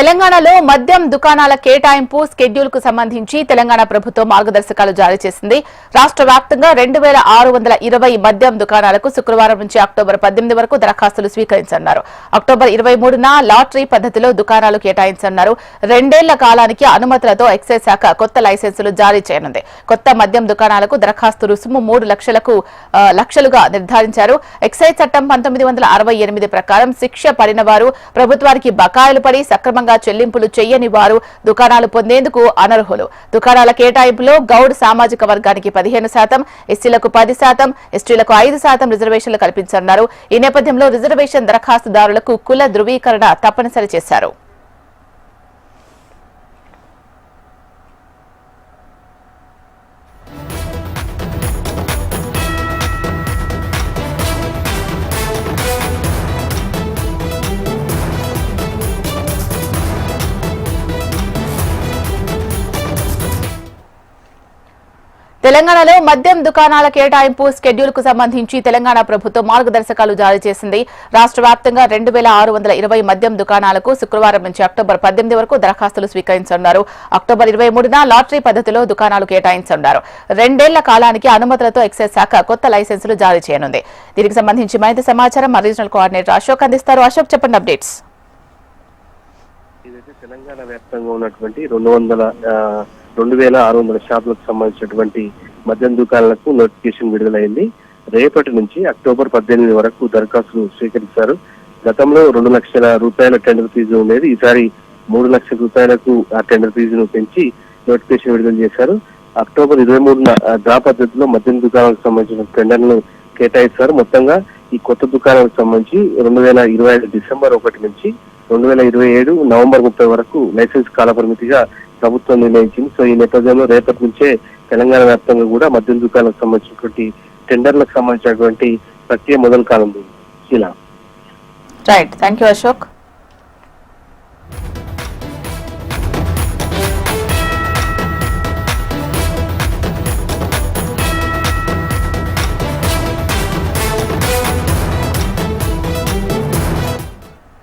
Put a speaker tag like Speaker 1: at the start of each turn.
Speaker 1: తెలంగాణలో మద్యం దుకాణాల కేటాయింపు స్కెడ్యూల్కు సంబంధించి తెలంగాణ ప్రభుత్వం మార్గదర్శకాలు జారీ చేసింది. రాష్ట్ర వ్యాప్తంగా రెండు వేల ఆరు వందల ఇరవై మద్యం దుకాణాలకు శుక్రవారం నుంచి అక్టోబర్ పద్దెనిమిది వరకు దరఖాస్తులు స్వీకరించన్నారు అక్టోబర్ ఇరవై మూడున లాటరీ పద్ధతిలో దుకాణాలు కేటాయించన్నారు రెండేళ్ళ కాలానికి అనుమతులతో ఎక్సైజ్ శాఖ కొత్త లైసెన్సులు జారీ చేయనుంది. కొత్త మద్యం దుకాణాలకు దరఖాస్తు రుసుము మూడు లక్షలకు లక్షలుగా నిర్ధారించారు. ఎక్సైజ్ చట్టం పంతొమ్మిది వందల అరవై ఎనిమిది ప్రకారం శిక్ష పడిన వారు ప్రభుత్వానికి బకాయిలు పడి సక్రమంగా చెల్లింపులు చేయని వారు దుకాణాలు పొందేందుకు అనర్హులు. దుకాణాల కేటాయింపులో గౌడ్ సామాజిక వర్గానికి పదిహేను శాతం ఎస్సీలకు పది శాతం ఎస్టీలకు ఐదు శాతం రిజర్వేషన్లు కల్పించనున్నారు. ఈ నేపథ్యంలో రిజర్వేషన్ దరఖాస్తుదారులకు కుల ధృవీకరణ తప్పనిసరి చేశారు. తెలంగాణలో మద్యం దుకాణాల కేటాయింపు స్కెడ్యూల్కు సంబంధించి తెలంగాణ ప్రభుత్వం మార్గదర్శకాలు జారీ చేసింది. రాష్ట్ర వ్యాప్తంగా రెండు వేల ఆరు వందల ఇరవై మద్యం దుకాణాలకు శుక్రవారం నుంచి అక్టోబర్ పద్దెనిమిది వరకు దరఖాస్తులు స్వీకరించనున్నారు. అక్టోబర్ ఇరవై మూడున లాటరీ పద్ధతిలో దుకాణాలు కేటాయించనున్నారు. రెండేళ్ళ కాలానికి అనుమతులతో ఎక్సైజ్ శాఖ కొత్త లైసెన్సులు జారీ చేయనుంది. దీనికి సంబంధించి మరింత సమాచారం మా రీజనల్ కోఆర్డినేటర్ అశోక్ అందిస్తారు. అశోక్ చెప్పండి అప్డేట్స్.
Speaker 2: తెలంగాణ వ్యాప్తంగా ఉన్నటువంటి రెండు వందల రెండు వేల ఆరు వందల షాపులకు సంబంధించినటువంటి మద్యం దుకాణాలకు నోటిఫికేషన్ విడుదలైంది. రేపటి నుంచి అక్టోబర్ పద్దెనిమిది వరకు దరఖాస్తులు స్వీకరిస్తారు గతంలో రెండు లక్షల రూపాయల టెండర్ ఫీజు ఉండేది. ఈసారి మూడు లక్షల రూపాయలకు ఆ టెండర్ ఫీజును పెంచి నోటిఫికేషన్ విడుదల చేశారు. అక్టోబర్ ఇరవై మూడున డ్రా పద్ధతిలో మద్యం దుకాణాలకు సంబంధించిన టెండర్లను కేటాయిస్తారు. మొత్తంగా ఈ కొత్త దుకాణాలకు సంబంధించి రెండు వేల ఇరవై ఐదు డిసెంబర్ ఒకటి నుంచి రెండు వేల ఇరవై ఏడు నవంబర్ ముప్పై వరకు లైసెన్స్ కాలపరిమితిగా ప్రభుత్వం నిర్ణయించింది. సో ఈ నేపథ్యంలో రేపటి నుంచే తెలంగాణ వ్యాప్తంగా కూడా మద్యం దుకాణాలకు సంబంధించినటువంటి టెండర్లకు సంబంధించినటువంటి ప్రక్రియ మొదలు కానుంది. ఇలా
Speaker 1: రైట్ థ్యాంక్ యూ అశోక్